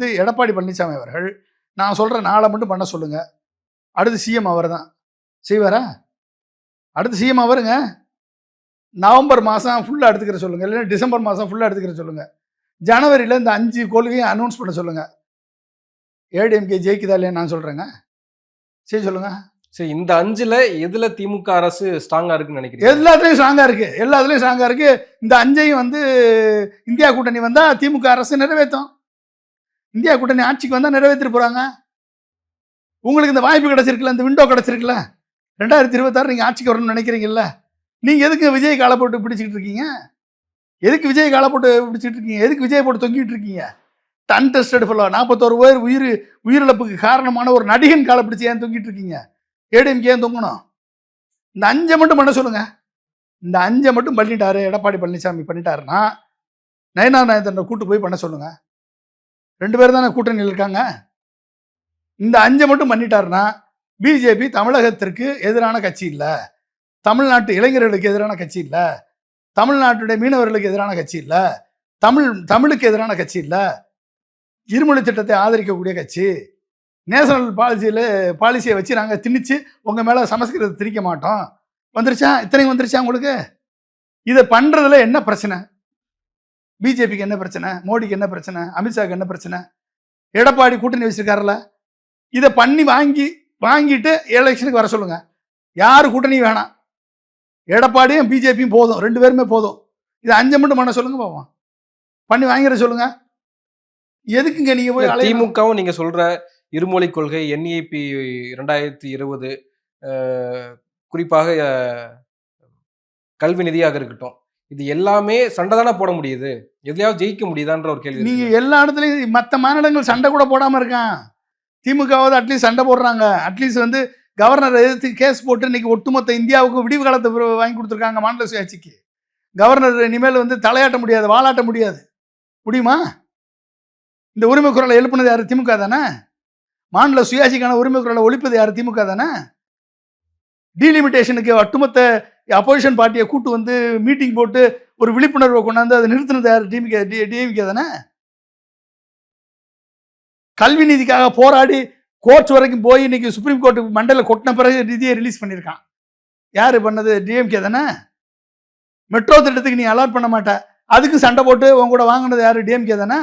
வந்து எடப்பாடி பழனிசாமி அவர்கள் நான் சொல்கிற நாளை மட்டும் பண்ண சொல்லுங்க. அடுத்து சிஎம் அவர் தான் செய்வாரா? அடுத்து சிஎம் அவருங்க? நவம்பர் மாதம் ஃபுல்லாக எடுத்துக்கிற சொல்லுங்கள் இல்லைன்னா டிசம்பர் மாதம் ஃபுல்லாக எடுத்துக்கிற சொல்லுங்கள் ஜனவரியில் இந்த அஞ்சு கொள்கையும் அனௌன்ஸ் பண்ண சொல்லுங்கள் ஏடிஎம்கே ஜெயிக்குதா இல்லையா நான் சொல்கிறேங்க சரி சொல்லுங்கள் சரி இந்த அஞ்சுல எதுல திமுக அரசு ஸ்ட்ராங்கா இருக்குன்னு நினைக்கிறீங்க? எல்லாத்துலேயும் ஸ்ட்ராங்காக இருக்குது எல்லாத்துலேயும் ஸ்ட்ராங்காக இருக்குது இந்த அஞ்சையும் வந்து இந்தியா கூட்டணி வந்தால் திமுக அரசு நிறைவேற்றும் இந்தியா கூட்டணி ஆட்சிக்கு வந்தால் நிறைவேற்றிட்டு போகிறாங்க உங்களுக்கு இந்த வாய்ப்பு கிடச்சிருக்குல்ல இந்த விண்டோ கிடச்சிருக்குல்ல? ரெண்டாயிரத்தி இருபத்தாறு நீங்கள் ஆட்சிக்கு வரணும்னு நினைக்கிறீங்கல்ல? நீங்கள் எதுக்கு விஜய் காலை போட்டு பிடிச்சிக்கிட்டு இருக்கீங்க? எதுக்கு விஜய் காலை போட்டு பிடிச்சிட்டு இருக்கீங்க? எதுக்கு விஜய் போட்டு தொங்கிட்டு இருக்கீங்க? டன் டெஸ்டட் நாற்பத்தோரு பேர் உயிர் உயிரிழப்புக்கு காரணமான ஒரு நடிகன் காலை பிடிச்சி ஏன் தொங்கிட்டு இருக்கீங்க? ஏடிஎம்கே ஏன் தொங்கணும்? இந்த அஞ்சை மட்டும் பண்ண சொல்லுங்கள் இந்த அஞ்சை மட்டும் பண்ணிட்டாரு எடப்பாடி பழனிசாமி பண்ணிட்டாருன்னா நயனா நாயத்தனை கூட்டு போய் பண்ண சொல்லுங்கள் ரெண்டு பேர் தானே கூட்டணியில் இருக்காங்க. இந்த அஞ்சை மட்டும் பண்ணிட்டாருன்னா பிஜேபி தமிழகத்திற்கு எதிரான கட்சி இல்லை. தமிழ்நாட்டு இளைஞர்களுக்கு எதிரான கட்சி இல்லை. தமிழ்நாட்டுடைய மீனவர்களுக்கு எதிரான கட்சி இல்லை. தமிழ் தமிழுக்கு எதிரான கட்சி இல்லை. இருமொழி திட்டத்தை ஆதரிக்கக்கூடிய கட்சி. நேஷனல் பாலிசியில் பாலிசியை வச்சு நாங்கள் திணிச்சு உங்கள் மேலே சமஸ்கிருதத்தை திணிக்க மாட்டோம். வந்துருச்சா? இத்தனையும் வந்துருச்சா உங்களுக்கு? இதை பண்ணுறதுல என்ன பிரச்சனை? பிஜேபிக்கு என்ன பிரச்சனை? மோடிக்கு என்ன பிரச்சனை? அமித்ஷாக்கு என்ன பிரச்சனை? எடப்பாடி கூட்டணி வச்சிருக்காருல்ல இதை பண்ணி வாங்கி வாங்கிட்டு எலெக்ஷனுக்கு வர சொல்லுங்க. யார் கூட்டணி வேணாம். எடப்பாடியும் பிஜேபியும் போதும். ரெண்டு பேருமே போதும். இது அஞ்சு மட்டும் பண்ண சொல்லுங்க பாப்போம். பண்ணி வாங்கிட சொல்லுங்க. எதுக்குங்க நீங்க போய்? திமுகவும் நீங்க சொல்ற இருமொழி கொள்கை என்இபி ரெண்டாயிரத்தி இருபது குறிப்பாக கல்வி நிதியாக இருக்கட்டும். இது எல்லாமே சண்டை தானே போட முடியுது? எதுலயாவது ஜெயிக்க முடியுதான்ற ஒரு கேள்வி நீங்க. எல்லா இடத்துலயும் மற்ற மாநிலங்கள் சண்டை கூட போடாம இருக்கான். திமுகவாவது அட்லீஸ்ட் சண்டை போடுறாங்க. அட்லீஸ்ட் வந்து கவர்னர் எதிர்த்து கேஸ் போட்டு இன்னைக்கு ஒட்டுமொத்த இந்தியாவுக்கு விடிவு காலத்தை வாங்கி கொடுத்துருக்காங்க மாநில சுயாட்சிக்கு கவர்னர் இனிமேல் வந்து தலையாட்ட முடியாது வாலாட்ட முடியாது. முடியுமா? இந்த உரிமை குரலை எழுப்புனது யாரு? திமுக தானே? மாநில சுயாட்சிக்கான உரிமை குரலை ஒழிப்பது யாரு? திமுக தானே? டீலிமிட்டேஷனுக்கு ஒட்டுமொத்த அப்போசிஷன் பார்ட்டியை கூட்டு வந்து மீட்டிங் போட்டு ஒரு விழிப்புணர்வை கொண்டாந்து அதை நிறுத்தினது யார்? டிஎம்கே டிஎம்கே தானே? கல்வி நீதிக்காக போராடி கோர்ட் வரைக்கும் போய் இன்னைக்கு சுப்ரீம் கோர்ட்டுக்கு மண்டல கொட்டின பிறகு நிதியை ரிலீஸ் பண்ணியிருக்கான். யார் பண்ணது? டிஎம்கே தானே? மெட்ரோ திட்டத்துக்கு நீ அலாட் பண்ண மாட்ட. அதுக்கு சண்டை போட்டு உன் கூட வாங்கினது யார்? டிஎம்கே தானே?